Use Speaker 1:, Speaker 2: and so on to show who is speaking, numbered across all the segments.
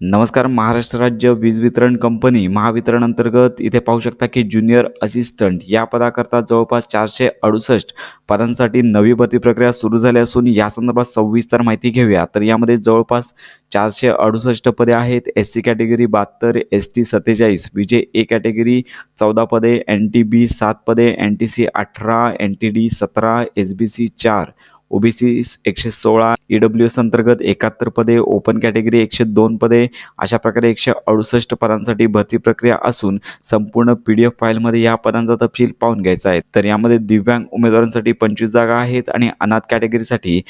Speaker 1: नमस्कार महाराष्ट्र राज्य वीज वितरण कंपनी महावितरण अंतर्गत इथे पाहू शकता की ज्युनियर असिस्टंट या पदाकरता जवळपास चारशे अडुसष्ट पदांसाठी नवी भरती प्रक्रिया सुरू झाली असून या संदर्भात सविस्तर माहिती घेऊया. तर यामध्ये जवळपास चारशे अडुसष्ट पदे आहेत. एस सी कॅटेगरी बहात्तर एस टी सत्तेचाळीस विजे ए कॅटेगरी चौदा पदे एन टी बी सात पदे एन टी सी अठरा एन टी डी सतरा एस बी सी चार. ओबीसी एकशे सोळा ई डब्ल्यू एस अंतर्गत एकाहत्तर पदे ओपन कॅटेगरी एकशे दोन पदे अशा प्रकारे एकशे अडुसष्ट पदांसाठी भरती प्रक्रिया असून संपूर्ण पी डी एफ फाईलमध्ये या पदांचा तपशील पाहून घ्यायचा आहे. तर यामध्ये दिव्यांग उमेदवारांसाठी पंचवीस जागा आहेत आणि अनाथ कॅटेगरीसाठी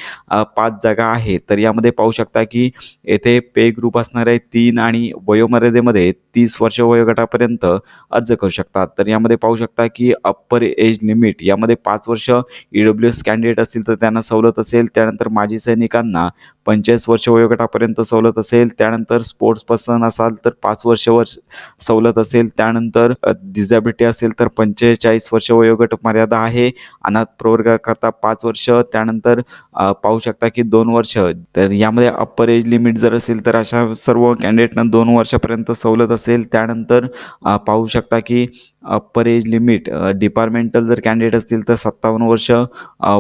Speaker 1: पाच जागा आहेत. तर यामध्ये पाहू शकता की येथे पे ग्रुप असणारे तीन आणि वयोमर्यादेमध्ये तीस वर्ष वयोगटापर्यंत अर्ज करू शकतात. तर यामध्ये पाहू शकता की अप्पर एज लिमिट यामध्ये पाच वर्ष ई एस कॅन्डिडेट असतील तर त्यांना सवलत असेल त्यानंतर माजी सैनिकांना पंचेचाळीस वर्ष वयोगटापर्यंत सवलत असेल त्यानंतर स्पोर्ट्स पर्सन असाल तर पाच वर्ष वर्ष सवलत असेल त्यानंतर डिझॅबिलिटी असेल तर पंचेचाळीस वर्ष वयोगट मर्यादा आहे. अनाथ प्रवर्गाकरता पाच वर्ष त्यानंतर पाहू शकता की दोन वर्ष. तर यामध्ये अप्पर एज लिमिट जर असेल तर अशा सर्व कॅन्डिडेटना दोन वर्षापर्यंत सवलत असेल. त्यानंतर पाहू शकता की अप्पर एज लिमिट डिपार्टमेंटल जर कॅन्डिडेट असतील तर सत्तावन्न वर्ष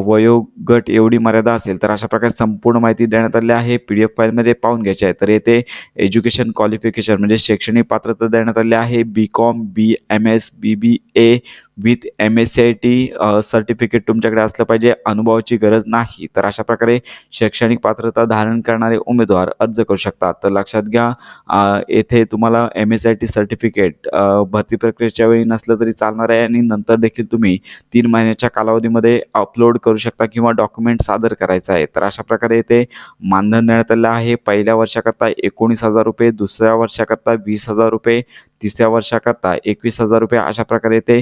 Speaker 1: वयोगट एवढी मर्यादा असेल. तर अशा प्रकारे संपूर्ण माहिती देण्यात आली आहे पी डी एफ फाईलमध्ये पाहून घ्यायचे आहे. तर येथे एज्युकेशन क्वालिफिकेशन म्हणजे शैक्षणिक पात्रता देण्यात आली आहे. B com B M S B B A with M S C I T certificate तुमच्याकडे असलं पाहिजे अनुभवाची गरज नाही. तर अशा प्रकारे शैक्षणिक पात्रता धारण करणारे उमेदवार अर्ज करू शकतात. तर लक्षात घ्या येथे तुम्हाला M S I T certificate भरती प्रक्रियेच्या वेळी नसलं तरी चालणार आहे आणि नंतर देखील तुम्ही तीन महिन्याच्या कालावधीमध्ये अपलोड करू शकता किंवा डॉक्युमेंट सादर करायचं आहे. तर अशा प्रकारे येथे मानधन देण्यात आलं आहे. पहिल्या वर्षाकरता एकोणीस हजार रुपये दुसऱ्या वर्षाकरता वीस हजार रुपये तिसऱ्या वर्षाकरता एकवीस हजार रुपये अशा प्रकारे ते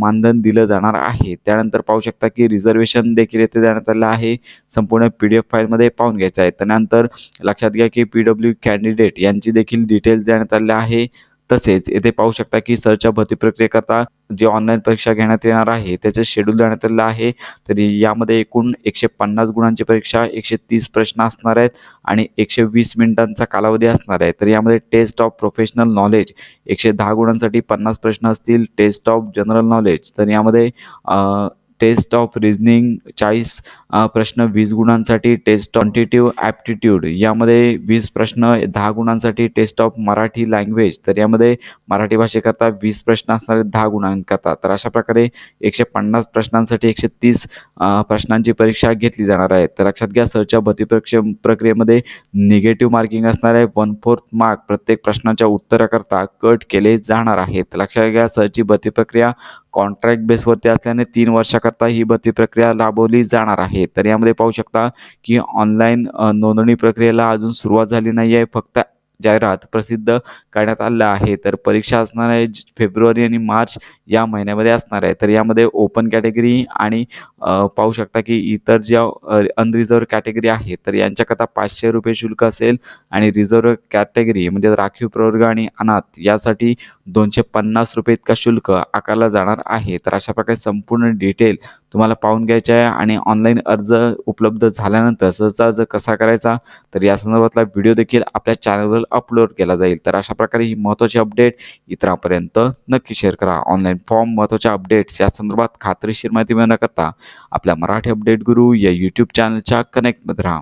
Speaker 1: मानधन दिलं जाणार आहे. त्यानंतर पाहू शकता की रिझर्वेशन देखील येथे देण्यात आलं आहे. संपूर्ण पी डी एफ फाईलमध्ये पाहून घ्यायचं आहे. त्यानंतर लक्षात घ्या की पी डब्ल्यू कॅन्डिडेट यांची देखील डिटेल्स देण्यात आले आहे. तसेच येथे पाहू शकता की सरच्या भरती प्रक्रियेकरता जी ऑनलाईन परीक्षा घेण्यात येणार आहे त्याचं शेड्यूल देण्यात आलेलं आहे. तरी यामध्ये एकूण एकशे पन्नास गुणांची परीक्षा एकशे तीस प्रश्न असणार आहेत आणि एकशे वीस मिनिटांचा कालावधी असणार आहे. तर यामध्ये टेस्ट ऑफ प्रोफेशनल नॉलेज एकशे दहा गुणांसाठी पन्नास प्रश्न असतील टेस्ट ऑफ जनरल नॉलेज तर यामध्ये टेस्ट ऑफ रिजनिंग चाळीस प्रश्न वीस गुणांसाठी टेस्ट क्वांटिटिव्ह ॲप्टिट्यूड यामध्ये वीस प्रश्न दहा गुणांसाठी टेस्ट ऑफ मराठी लँग्वेज तर यामध्ये मराठी भाषेकरता वीस प्रश्न असणारे दहा गुणांकरता. तर अशा प्रकारे एकशे पन्नास प्रश्नांसाठी एकशे तीस प्रश्नांची परीक्षा घेतली जाणार आहे. तर लक्षात घ्या सरच्या भरती प्रक्रिये प्रक्रियेमध्ये निगेटिव्ह मार्किंग असणार आहे. वन फोर्थ मार्क प्रत्येक प्रश्नाच्या उत्तराकरता कट केले जाणार आहेत लक्षात घ्या सरची भरती प्रक्रिया कॉन्ट्रॅक्ट बेसवरती असल्याने तीन वर्षाकरता ही भरती प्रक्रिया राबवली जाणार आहे. तर यामध्ये पाहू शकता की ऑनलाईन नोंदणी प्रक्रियेला अजून सुरुवात झाली नाही आहे फक्त जाहिरात प्रसिद्ध करण्यात आलं आहे. तर परीक्षा असणार आहे फेब्रुवारी आणि मार्च या महिन्यामध्ये असणार आहे. तर यामध्ये ओपन कॅटेगरी आणि पाहू शकता की इतर ज्या अनरिझर्व कॅटेगरी आहे तर यांच्याकरता पाचशे रुपये शुल्क असेल आणि रिझर्व कॅटेगरी म्हणजे राखीव प्रवर्ग आणि अनाथ यासाठी दोनशे पन्नास रुपये इतका शुल्क आकारला जाणार आहे. तर अशा प्रकारे संपूर्ण डिटेल तुम्हाला पाहून घ्यायचे आहे आणि ऑनलाईन अर्ज उपलब्ध झाल्यानंतर सहज अर्ज कसा करायचा तर या संदर्भातला व्हिडिओ देखील आपल्या चॅनलवर अपलोड केला जाईल. तर अशा प्रकारे ही महत्त्वाची अपडेट इतरांपर्यंत नक्की शेअर करा. ऑनलाईन फॉर्म महत्त्वाच्या अपडेट्स या संदर्भात खात्रीशीर माहिती मिळवण्याकरता आपल्या मराठी अपडेट गुरु या यूट्यूब चॅनलच्या कनेक्टमध्ये राहा.